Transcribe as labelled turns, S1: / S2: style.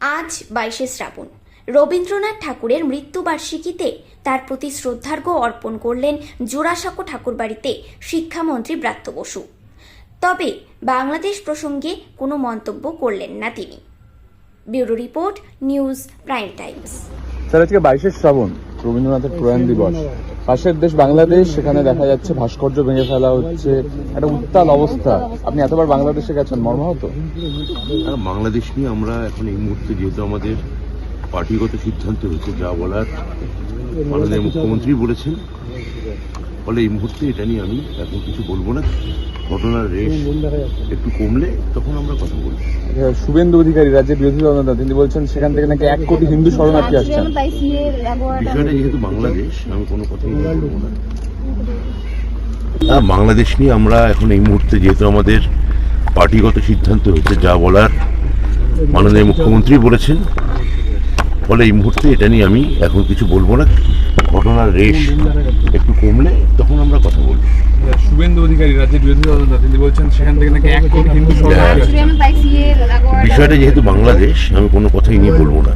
S1: আজ বাইশে শ্রাবণ। রবীন্দ্রনাথ ঠাকুরের মৃত্যুবার্ষিকীতে তার প্রতি শ্রদ্ধার্ঘ্য অর্পণ করলেন জোড়াসাঁকো ঠাকুরবাড়িতে শিক্ষামন্ত্রী ব্রাত্য বসু। তবে বাংলাদেশ প্রসঙ্গে কোনো মন্তব্য করলেন না তিনি। Bureau report news prime times.
S2: Sir, আজকে বাইশে শ্রাবণ, রবীন্দ্রনাথের প্রয়াণ দিবস। পাশের দেশ বাংলাদেশ, সেখানে দেখা যাচ্ছে ভাস্কর্য ভেঙে ফেলা হচ্ছে। একটা উত্তাল অবস্থা। আপনি এতবার বাংলাদেশে গেছেন, মর্মাহত?
S3: বাংলাদেশ নিয়ে আমরা এখন এই মুহূর্তে যেহেতু আমাদের পার্টিগত সিদ্ধান্ত হয়েছে যা বলার, মাননীয় মুখ্যমন্ত্রী বলেছেন, ফলে এই মুহূর্তে এটা নিয়ে আমি এখন কিছু বলব না। ঘটনার রেশ একটু কমলে তখন আমরা কথা বলব
S2: শুভেন্দু অধিকারী রাজ্যের বিরোধী দলনেতা তিনি বলছেন সেখান থেকে নাকি এক কোটি হিন্দু শরণার্থী আসছেন।
S3: বিষয়টা যেহেতু বাংলাদেশ আমি কোনো কথাই নিয়ে বলব না। বাংলাদেশ নিয়ে আমরা এখন এই মুহূর্তে যেহেতু আমাদের পার্টিগত সিদ্ধান্ত হয়েছে যা বলার মাননীয় মুখ্যমন্ত্রী বলেছেন ফলে এই মুহূর্তে এটা নিয়ে আমি এখন কিছু বলব না। ঘটনার রেশ একটু কমলে তখন আমরা কথা বলব।
S2: শুভেন্দু অধিকারী রাজ্যের বিরোধী দলনেতা তিনি বলছেন সেখান থেকে নাকি এক কোটি হিন্দু
S3: বিষয়টা যেহেতু বাংলাদেশ আমি কোনো কথাই নিয়ে বলব না।